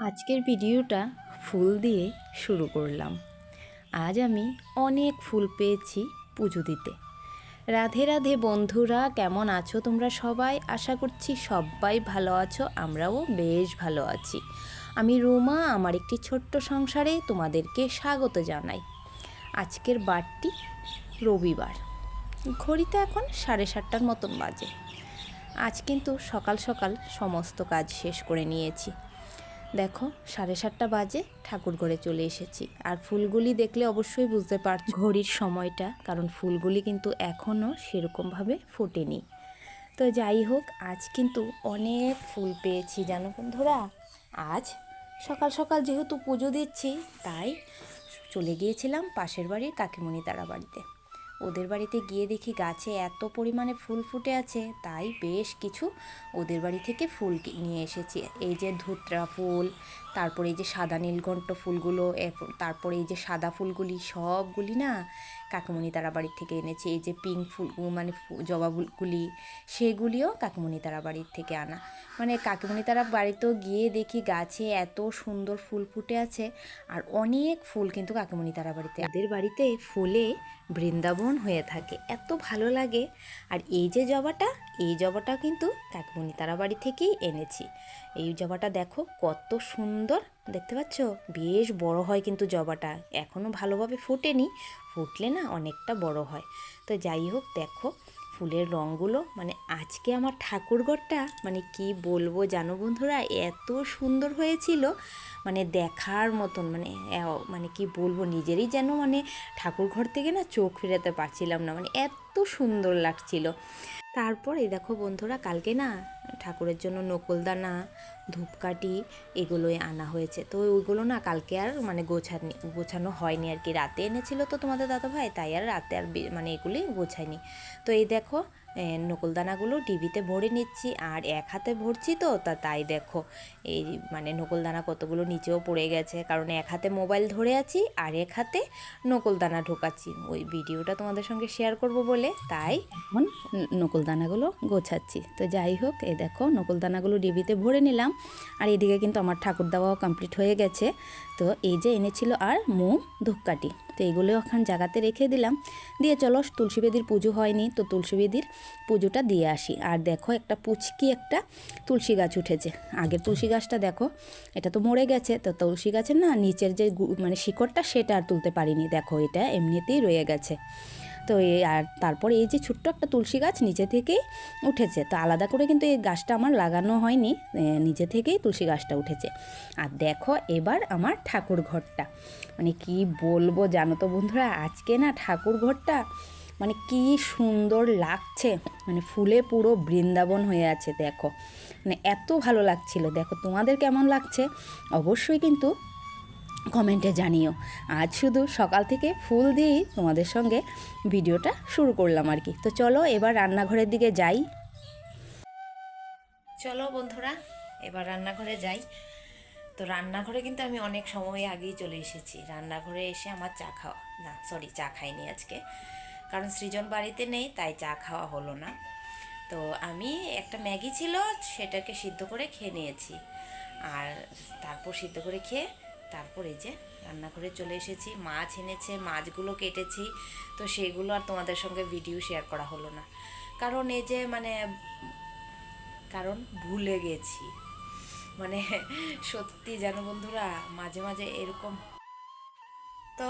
আজকের ভিডিওটা ফুল দিয়ে শুরু করলাম। আজ আমি অনেক ফুল পেয়েছি পুজো দিতে। রাধে রাধে বন্ধুরা, কেমন আছো তোমরা সবাই? আশা করছি সবাই ভালো আছো, আমরাও বেশ ভালো আছি। আমি রুমা, আমার একটি ছোট্ট সংসারে তোমাদেরকে স্বাগত জানাই। আজকের বারটি রবিবার। ঘড়িতে এখন সাড়ে সাতটার মতন বাজে। আজ কিন্তু সকাল সকাল সমস্ত কাজ শেষ করে নিয়েছি। দেখো, সাড়ে সাতটা বাজে, ঠাকুর ঘরে চলে এসেছি। আর ফুলগুলি দেখলে অবশ্যই বুঝতে পারছ ঘড়ির সময়টা, কারণ ফুলগুলি কিন্তু এখনও সেরকমভাবে ফোটেনি। তো যাই হোক, আজ কিন্তু অনেক ফুল পেয়েছি, জানো বন্ধুরা? আজ সকাল সকাল যেহেতু পুজো দিচ্ছি, তাই চলে গিয়েছিলাম পাশের বাড়ির কাকিমণি তারা বাড়িতে ওদের বাড়িতে গিয়ে দেখি গাছে এত পরিমাণে ফুল ফুটে আছে, তাই বেশ কিছু ওদের বাড়ি থেকে ফুল নিয়ে এসেছি। এই যে ধুতরা ফুল, তারপরে এই যে সাদা নীলকণ্ঠ ফুলগুলো তারপরে এই যে সাদা ফুলগুলি সবগুলি না কাকুমণি তারা বাড়ির থেকে এনেছি। এই যে পিঙ্ক ফুল মানে ফু- জবা ফুলগুলি, সেগুলিও কাকুমণি তারা বাড়ির থেকে আনা। মানে কাকিমণি তারা বাড়িতেও গিয়ে দেখি গাছে এত সুন্দর ফুল ফুটে আছে আর অনেক ফুল কিন্তু কাকিমণি তারা বাড়িতে বাড়িতে ফুলে বৃন্দাবন হয়ে থাকে। এত ভালো লাগে। আর এই যে জবাটা, এই জবাটা কিন্তু কাকিমণি তারা বাড়ি থেকেই এনেছি। এই জবাটা দেখো কত সুন্দর, দেখতে পাচ্ছ? বেশ বড় হয় কিন্তু জবাটা। এখনও ভালোভাবে ফোটেনি। ফুটলে না অনেকটা বড় হয়। তো যাই হোক, দেখো ফুলের রঙগুলো মানে আজকে আমার ঠাকুরঘরটা মানে কি বলব জানো বন্ধুরা, এত সুন্দর হয়েছিল মানে দেখার মতন মানে মানে কি বলব নিজেরই যেন মানে ঠাকুরঘর থেকে না চোখ ফেরাতে পারছিলাম না মানে এত সুন্দর লাগছিল। তারপর এই দেখো বন্ধুরা, কালকে না ঠাকুরের জন্য নকলদানা, ধূপকাঠি এগুলোই আনা হয়েছে। তো ওইগুলো না কালকে আর মানে গোছানি, গোছানো হয়নি আর কি। রাতে এনেছিল তো তোমাদের দাদা ভাই তাই আর রাতে আর মানে এগুলি গোছায়নি। তো এই দেখো নকলদানাগুলো ডিবিতে ভরে নিচ্ছি আর এক হাতে ভরছি তো, তা তাই দেখো। এই মানে নকলদানা কতগুলো নিচেও পড়ে গেছে, কারণ এক হাতে মোবাইল ধরে আছি আর এক হাতে নকলদানা ঢোকাচ্ছি। ওই ভিডিওটা তোমাদের সঙ্গে শেয়ার করব বলে, তাই এখন নকলদানাগুলো গোছাচ্ছি। তো যাই হোক এই দেখো, নকলদানাগুলো ডিবিতে ভরে নিলাম আর এদিকে কিন্তু আমার ঠাকুর দেওয়াও কমপ্লিট হয়ে গেছে। তো এই যে এনেছিল আর মুগ ধূপকাঠি। তো এগুলো ওখান জায়গাতে রেখে দিলাম। দিয়ে চলো, তুলসী বেদির পুজো হয়নি, তো তুলসী বেদির পুজোটা দিয়ে আসি। আর দেখো, একটা পুচকি, একটা তুলসী গাছ উঠেছে। আগের তুলসী গাছটা দেখো, এটা তো মরে গেছে। তো তুলসী গাছের না, নিচের যে মানে শিকড়টা, সেটা আর তুলতে পারিনি। দেখো, এটা এমনিতেই রয়ে গেছে। তো আর তারপর এই যে ছোট্ট একটা তুলসী গাছ নিচে থেকেই উঠেছে। তো আলাদা করে কিন্তু এই গাছটা আমার লাগানো হয়নি নিজে থেকেই তুলসী গাছটা উঠেছে। আর দেখো এবার আমার ঠাকুর ঘরটা। মানে কি বলব জানো তো বন্ধুরা, আজকে না ঠাকুর ঘরটা মানে কি সুন্দর লাগছে। মানে ফুলে পুরো বৃন্দাবন হয়ে আছে, দেখো। মানে এত ভালো লাগছিল। দেখো তোমাদের কেমন লাগছে? অবশ্যই কিন্তু কমেন্টে জানিও। আজ শুধু সকাল থেকে ফুল দিয়েই তোমাদের সঙ্গে ভিডিওটা শুরু করলাম আর কি। তো চলো এবার রান্নাঘরের দিকে যাই। চলো বন্ধুরা, এবার রান্নাঘরে যাই। তো রান্নাঘরে কিন্তু আমি অনেক সময় আগেই চলে এসেছি। রান্নাঘরে এসে আমার চা খাওয়া না সরি চা খাইনি আজকে। কারণ সৃজন বাড়িতে নেই, তাই চা খাওয়া হলো না। তো আমি একটা ম্যাগি ছিল, সেটাকে সিদ্ধ করে খেয়ে নিয়েছি। আর তারপর সিদ্ধ করে খেয়ে তারপর এই যে রান্নাঘরে চলে এসেছি, মাছ এনেছে, মাছগুলো কেটেছি, তো সেগুলো আর তোমাদের সঙ্গে ভিডিও শেয়ার করা হলো না। কারণ এই যে মানে কারণ ভুলে গেছি। মানে সত্যি জানো বন্ধুরা, মাঝে মাঝে এরকম। তো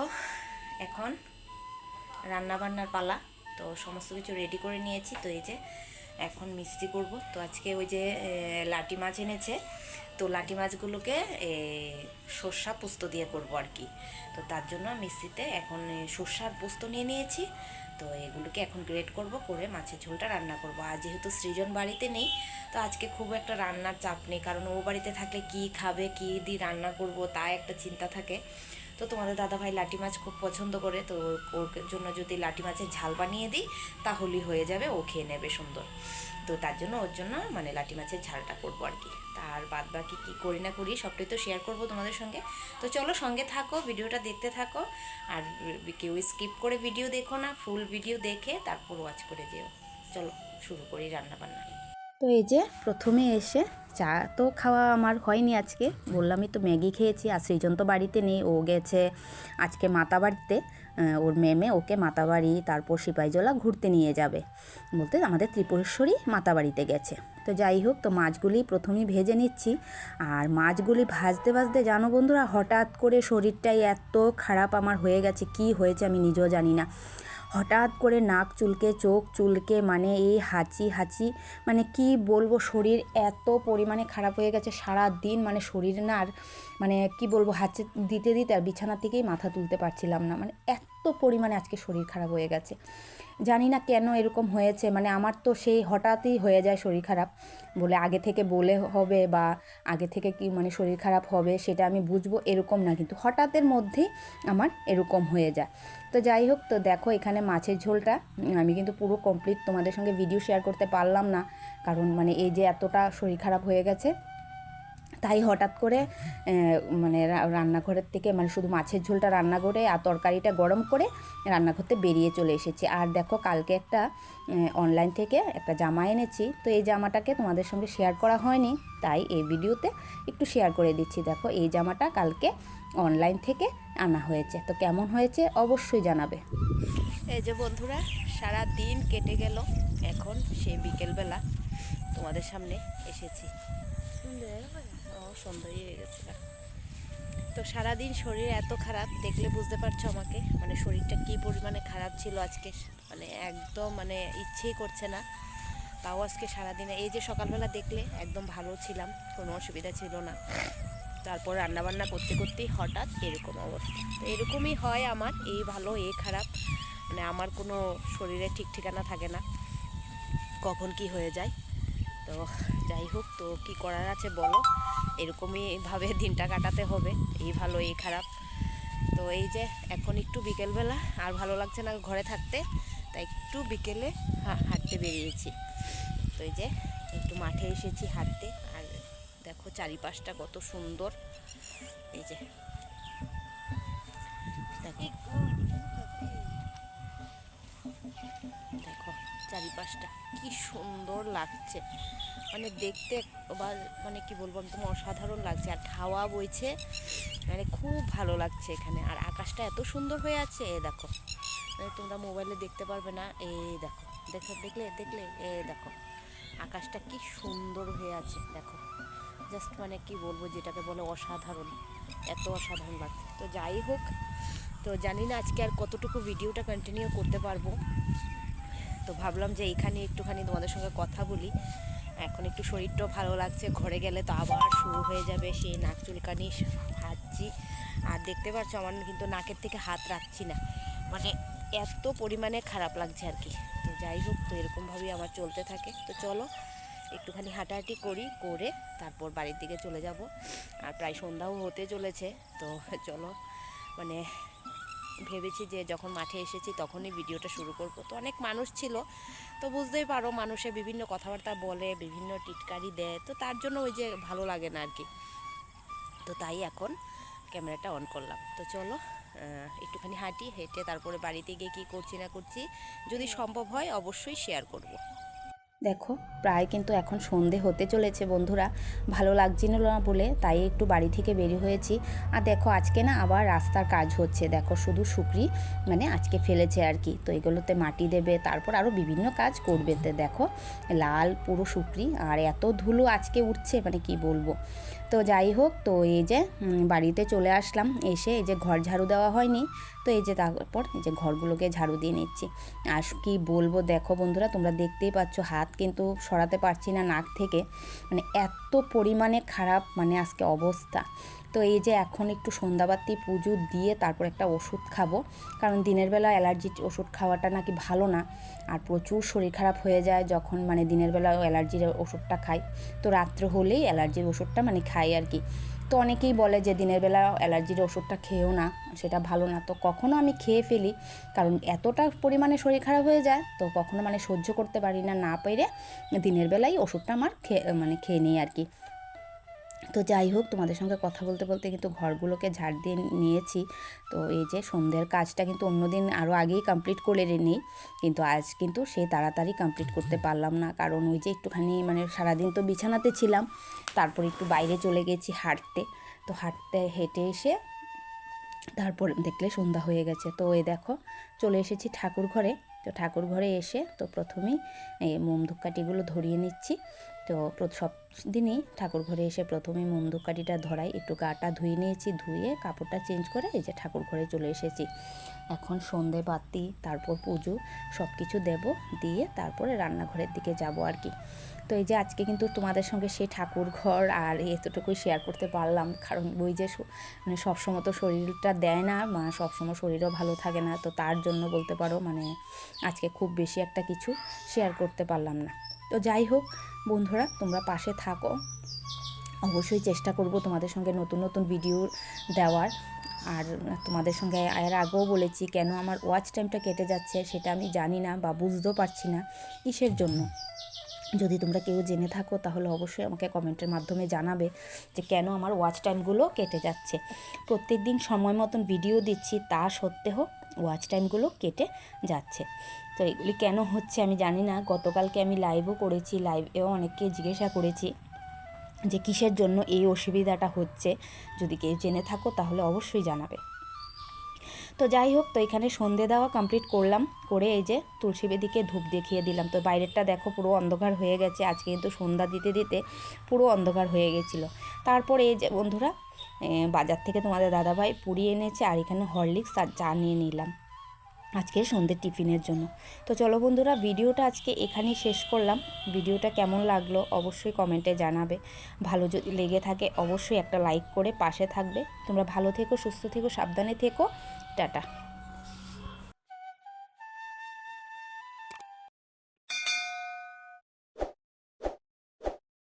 এখন রান্না বান্নার পালা, তো সমস্ত কিছু রেডি করে নিয়েছি। তো এই যে এখন মিষ্টি করব। তো আজকে ওই যে লাটি মাছ এনেছে। তো লাটি মাছগুলোকে সর্ষা পোস্ত দিয়ে করব আর কি। তো তার জন্য মিষ্টিতে এখন সর্ষার পোস্ত নিয়ে নিয়েছি। তো এগুলোকে এখন গ্রেট করব, করে মাছের ঝোলটা রান্না করব। আর যেহেতু সৃজন বাড়িতে নেই, তো আজকে খুব একটা রান্নার চাপ নেই। কারণ ও বাড়িতে থাকলে কি খাবে, কি দিয়ে রান্না করব, তা একটা চিন্তা থাকে। তো তোমাদের দাদাভাই লাটি মাছ খুব পছন্দ করে, তো ওর জন্য যদি লাটি মাছের ঝাল বানিয়ে দিই, তাহলেই হয়ে যাবে, ও খেয়ে নেবে সুন্দর। তো তার জন্য ওর জন্য মানে লাটি মাছের ঝালটা করব আর কি। তার বাদ বাকি কী করি না করি, সবটাই তো শেয়ার করব তোমাদের সঙ্গে। তো চলো সঙ্গে থাকো, ভিডিওটা দেখতে থাকো। আর কেউ স্কিপ করে ভিডিও দেখো না ফুল ভিডিও দেখে তারপর ওয়াচ করে যেও। চলো শুরু করি রান্না বান্না তো এই যে প্রথমে এসে চা তো খাওয়া আমার হয়নি আজকে। বললামই তো ম্যাগি খেয়েছি আর সৃজন তো বাড়িতে নেই, ও গেছে আজকে মাতা বাড়িতে ওর মেমে ওকে মাতাবাড়ি তারপর সিপাহীজলা ঘুরতে নিয়ে যাবে। বলতে আমাদের ত্রিপুরেশ্বরী মাতাবাড়িতে গেছে। তো যাই হোক, তো মাছগুলি প্রথমেই ভেজে নিচ্ছি। আর মাছগুলি ভাজতে ভাজতে জানো বন্ধুরা, হঠাৎ করে শরীরটাই এত খারাপ আমার হয়ে গেছে, কি হয়েছে আমি নিজেও জানি না। হঠাৎ করে নাক চুলকে, চোখ চুলকে মানে এই হাঁচি হাঁচি মানে কি বলব, শরীর এত পরিমাণে খারাপ হয়ে গেছে সারা দিন মানে শরীর না আর মানে কি বলব, হাঁচি দিতে দিতে আর বিছানা থেকেই মাথা তুলতে পারছিলাম না। মানে এত পরিমাণে আজকে শরীর খারাপ হয়ে গেছে। জানি না কেন এরকম হয়েছে মানে আমার তো সেই হঠাৎই হয়ে যায় শরীর খারাপ বলে আগে থেকে বলে হবে বা আগে থেকে কি মানে শরীর খারাপ হবে সেটা আমি বুঝব এরকম না, কিন্তু হঠাৎের মধ্যেই আমার এরকম হয়ে যায়। তো যাই হোক, তো দেখো এখানে মাছের ঝোলটা আমি কিন্তু পুরো কমপ্লিট তোমাদের সঙ্গে ভিডিও শেয়ার করতে পারলাম না, কারণ মানে এই যে এতটা শরীর খারাপ হয়ে গেছে তাই হঠাৎ করে মানে রান্নাঘরের থেকে মানে শুধু মাছের ঝোলটা রান্না করে আর তরকারিটা গরম করে রান্না করতে বেরিয়ে চলে এসেছি। আর দেখো কালকে একটা অনলাইন থেকে একটা জামা এনেছি। তো এই জামাটাকে তোমাদের সঙ্গে শেয়ার করা হয়নি, তাই এই ভিডিওতে একটু শেয়ার করে দিচ্ছি। দেখো এই জামাটা কালকে অনলাইন থেকে আনা হয়েছে। তো কেমন হয়েছে অবশ্যই জানাবে। এই যে বন্ধুরা, সারা দিন কেটে গেল। এখন সে বিকেলবেলা তোমাদের সামনে এসেছি। হয়ে তো সারাদিন শরীর এত খারাপ, দেখলে বুঝতে পারছ আমাকে মানে শরীরটা কি পরিমাণে খারাপ ছিল আজকে? মানে একদম মানে ইচ্ছেই করছে না। তাও আজকে সারাদিনে, এই যে সকালবেলা দেখলে একদম ভালো ছিলাম, কোনো অসুবিধা ছিল না। তারপর রান্নাবান্না করতে করতেই হঠাৎ এরকম অবস্থা। এরকমই হয় আমার, এই ভালো, এই খারাপ মানে আমার কোনো শরীরে ঠিক ঠিকানা থাকে না। কখন কি হয়ে যায় তো যাই হোক, তো কি করার আছে বলো? এরকমই ভাবে দিনটা কাটাতে হবে। এই ভালো এই খারাপ। তো এই যে, এখন একটু বিকেলবেলা, আর ভালো লাগছে না ঘরে থাকতে, তাই একটু বিকেলে হাঁটতে বেরিয়েছি। তো এই যে, একটু মাঠে এসেছি হাঁটতে, আর দেখো চারিপাশটা কত সুন্দর। এই যে, দেখো। চারিপাশটা। কি সুন্দর লাগছে। মানে দেখতে বা মানে কি বলব, একদম অসাধারণ লাগছে। আর হাওয়া বইছে মানে খুব ভালো লাগছে এখানে। আর আকাশটা এত সুন্দর হয়ে আছে, এ দেখো। মানে তোমরা মোবাইলে দেখতে পারবে না এই দেখো। দেখো দেখলে দেখলে, এ দেখো। আকাশটা কি সুন্দর হয়ে আছে, দেখো। জাস্ট মানে কি বলব, যেটাকে বলে অসাধারণ। এত অসাধারণ লাগছে। তো যাই হোক, তো জানি না আজকে আর কতটুকু ভিডিওটা কন্টিনিউ করতে পারব। তো ভাবলাম যে এইখানে একটুখানি তোমাদের সঙ্গে কথা বলি। এখন একটু শরীরটাও ভালো লাগছে, ঘরে গেলে তো আবার শুরু হয়ে যাবে সেই নাক চুলকানি হাঁচছি আর দেখতে পাচ্ছ আমার কিন্তু নাকের থেকে হাত রাখছি না। মানে এত পরিমাণে খারাপ লাগছে আর কি। তো যাই হোক, তো এরকমভাবেই আমার চলতে থাকে। তো চলো, একটুখানি হাঁটাহাঁটি করি, করে তারপর বাড়ির দিকে চলে যাব। আর প্রায় সন্ধ্যাও হতে চলেছে, তো চলো। মানে ভেবেছি যে যখন মাঠে এসেছি তখনই ভিডিওটা শুরু করব। তো অনেক মানুষ ছিল, তো বুঝতেই পারো মানুষে বিভিন্ন কথাবার্তা বলে, বিভিন্ন টিটকারি দেয়, তো তার জন্য ওই যে ভালো লাগে না আর কি তো তাই এখন ক্যামেরাটা অন করলাম। তো চলো একটুখানি হাঁটি, হেঁটে তারপরে বাড়িতে গিয়ে কী করছি না করছি, যদি সম্ভব হয় অবশ্যই শেয়ার করব। দেখো, প্রায় কিন্তু এখন সন্ধে হতে চলেছে বন্ধুরা। ভালো লাগছিল না বলে তাই একটু বাড়ি থেকে বেরিয়ে হয়েছি। আর দেখো, আজকে না আবার রাস্তার কাজ হচ্ছে। দেখো, শুধু শুকরি মানে আজকে ফেলেছে আর কি। তো এগুলোতে মাটি দেবে, তারপর আরও বিভিন্ন কাজ করবে দেখো, লাল পুরো শুকরি আর এত ধুলো আজকে উঠছে মানে কি বলব। তো যাই হোক, তো এই যে বাড়িতে চলে আসলাম। এসে এই যে ঘর ঝাড়ু দেওয়া হয়নি। তো এই যে তারপর এই যে ঘরগুলোকে ঝাড়ু দিয়ে নিচ্ছি। আর কি বলব দেখো বন্ধুরা, তোমরা দেখতেই পাচ্ছ হাত কিন্তু সরাতে পারছি না নাক থেকে। মানে এত পরিমাণে খারাপ মানে আজকে অবস্থা। তো এই যে এখন একটু সন্ধ্যাবাতি পুজো দিয়ে তারপর একটা ওষুধ খাব। কারণ দিনের বেলা অ্যালার্জি ওষুধ খাওয়াটা নাকি ভালো না। আর প্রচুর শরীর খারাপ হয়ে যায় যখন মানে দিনের বেলা অ্যালার্জির ওষুধটা খাই। তো রাত্রে হলেই অ্যালার্জির ওষুধটা মানে খাই আর কি। তো অনেকেই বলে যে দিনের বেলা অ্যালার্জির ওষুধটা খেয়েও না, সেটা ভালো না। তো কখনও আমি খেয়ে ফেলি, কারণ এতটা পরিমাণে শরীর খারাপ হয়ে যায়, তো কখনো মানে সহ্য করতে পারি না না পেরে দিনের বেলায় ওষুধটা আমার খেয়ে মানে খেয়ে নিই আর কি। তো যাই হোক, তোমাদের সঙ্গে কথা বলতে বলতে কিন্তু ঘরগুলোকে ঝাড় দিয়ে নিয়েছি। তো এই যে সন্ধ্যের কাজটা কিন্তু অন্যদিন আরও আগেই কমপ্লিট করে নিই কিন্তু আজ কিন্তু সে তাড়াতাড়ি কমপ্লিট করতে পারলাম না। কারণ ওই যে একটুখানি মানে সারাদিন তো বিছানাতে ছিলাম, তারপর একটু বাইরে চলে গেছি হাঁটতে। তো হাঁটতে, হেঁটে এসে তারপর দেখলে সন্ধ্যা হয়ে গেছে। তো এই দেখো, চলে এসেছি ঠাকুর ঘরে। তো ঠাকুর ঘরে এসে তো প্রথমেই এই মোম ধূপকাঠিগুলো ধরিয়ে নিচ্ছি। তো সব দিনই ঠাকুর ঘরে এসে প্রথমে মোম ধরাই, একটু গাটা ধুয়ে নিয়েছি, ধুয়ে কাপড়টা চেঞ্জ করে এই যে ঠাকুর ঘরে চলে এসেছি। এখন সন্ধে বাতি, তারপর পুজো সব কিছু দেব, দিয়ে তারপরে রান্নাঘরের দিকে যাব আর কি। তো এই যে আজকে কিন্তু তোমাদের সঙ্গে সেই ঠাকুর ঘর আর এতটুকুই শেয়ার করতে পারলাম, কারণ ওই যে মানে সবসময় তো শরীরটা দেয় না মানে সবসময় শরীরও ভালো থাকে না, তো তার জন্য বলতে পারো মানে আজকে খুব বেশি একটা কিছু শেয়ার করতে পারলাম না। তো যাই হোক, বন্ধুরা, তোমরা পাশে থাকো। অবশ্যই চেষ্টা করব তোমাদের সঙ্গে নতুন নতুন ভিডিও দেওয়ার। আর তোমাদের সঙ্গে এর আগেও বলেছি, কেন আমার ওয়াচ টাইমটা কেটে যাচ্ছে সেটা আমি জানি না বা বুঝতেও পারছি না কিসের জন্য। যদি তোমরা কেউ জেনে থাকো, তাহলে অবশ্যই আমাকে কমেন্টের মাধ্যমে জানাবে যে কেন আমার ওয়াচ টাইমগুলো কেটে যাচ্ছে। প্রত্যেক দিন সময় মতন ভিডিও দিচ্ছি, তা সত্ত্বেও ওয়াচ টাইমগুলো কেটে যাচ্ছে। তো এগুলি কেন হচ্ছে আমি জানি না। গতকালকে আমি লাইভও করেছি। লাইভেও অনেককে জিজ্ঞাসা করেছি যে কিসের জন্য এই অসুবিধাটা হচ্ছে। যদি কেউ জেনে থাকো তাহলে অবশ্যই জানাবে। তো যাই হোক, তো এখানে সন্ধে দেওয়া কমপ্লিট করলাম। করে এই যে তুলসী বেদিকে ধূপ দেখিয়ে দিলাম। তো বাইরেরটা দেখো পুরো অন্ধকার হয়ে গেছে। আজকে কিন্তু সন্ধ্যা দিতে দিতে পুরো অন্ধকার হয়ে গেছিল। তারপরে এই যে বন্ধুরা বাজার থেকে তোমাদের দাদাভাই পুড়িয়ে এনেছে আর এখানে হরলিক্স আর চা নিয়ে নিলাম। আজকে সন্ধ্যের টিফিনের জন্য। তো চলো বন্ধুরা, ভিডিওটা আজকে এখানেই শেষ করলাম। ভিডিওটা কেমন লাগল অবশ্যই কমেন্টে জানাবে। ভালো যদি লেগে থাকে অবশ্যই একটা লাইক করে পাশে থাকবে। তোমরা ভালো থেকো, সুস্থ থেকো, সাবধানে থেকো। টাটা।